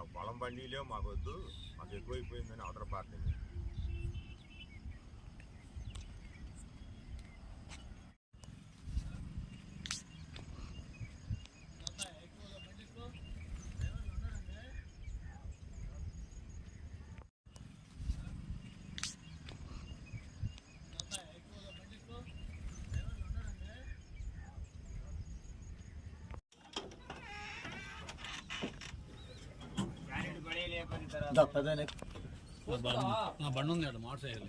మాకు పొలం బండిలే మాకు వద్దు మాకు ఎక్కువైపోయిందని అవతల పార్టీ నా బండి ఉంది అక్కడ మోటార్ సైకిల్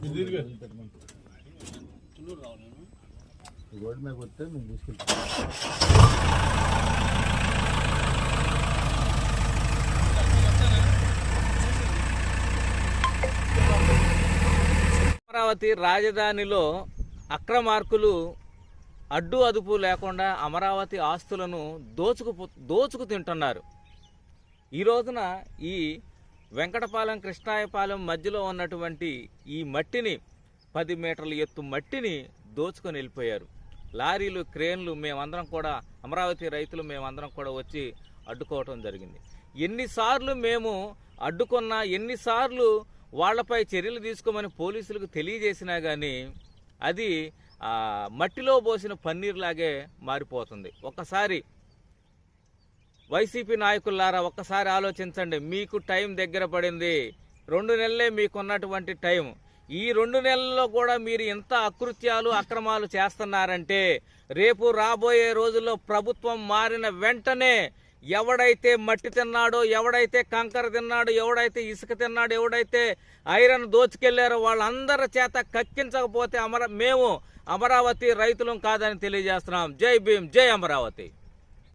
ఇటు తిరగ తుళ్ళూరు రావాలి నేను రోడ్డు మీద వస్తే మేము తీసుకెళ్తాం. అమరావతి రాజధానిలో అక్రమార్కులు అడ్డు అదుపు లేకుండా అమరావతి ఆస్తులను దోచుకు దోచుకు తింటున్నారు. ఈ రోజున ఈ వెంకటపాలెం కృష్ణాయపాలెం మధ్యలో ఉన్నటువంటి ఈ మట్టిని పది మీటర్ల ఎత్తు మట్టిని దోచుకొని వెళ్ళిపోయారు. లారీలు క్రేన్లు మేమందరం కూడా అమరావతి రైతులు మేమందరం కూడా వచ్చి అడ్డుకోవటం జరిగింది. ఎన్నిసార్లు మేము అడ్డుకున్నా ఎన్నిసార్లు వాళ్ళపై చర్యలు తీసుకోమని పోలీసులకు తెలియజేసినా కానీ అది మట్టిలో పోసిన పన్నీర్లాగే మారిపోతుంది. ఒక్కసారి వైసీపీ నాయకులారా ఒక్కసారి ఆలోచించండి. మీకు టైం దగ్గర పడింది. రెండు నెలలే మీకున్నటువంటి టైం. ఈ రెండు నెలల్లో కూడా మీరు ఎంత అకృత్యాలు అక్రమాలు చేస్తున్నారంటే రేపు రాబోయే రోజుల్లో ప్రభుత్వం మారిన వెంటనే ఎవడైతే మట్టి తిన్నాడో ఎవడైతే కంకర తిన్నాడో ఎవడైతే ఇసుక తిన్నాడో ఎవడైతే ఐరన్ దోచుకెళ్ళారో వాళ్ళందరి చేత కక్కించకపోతే అమర మేము అమరావతి రైతులం కాదని తెలియజేస్తున్నాం. జై భీమ్ జై అమరావతి.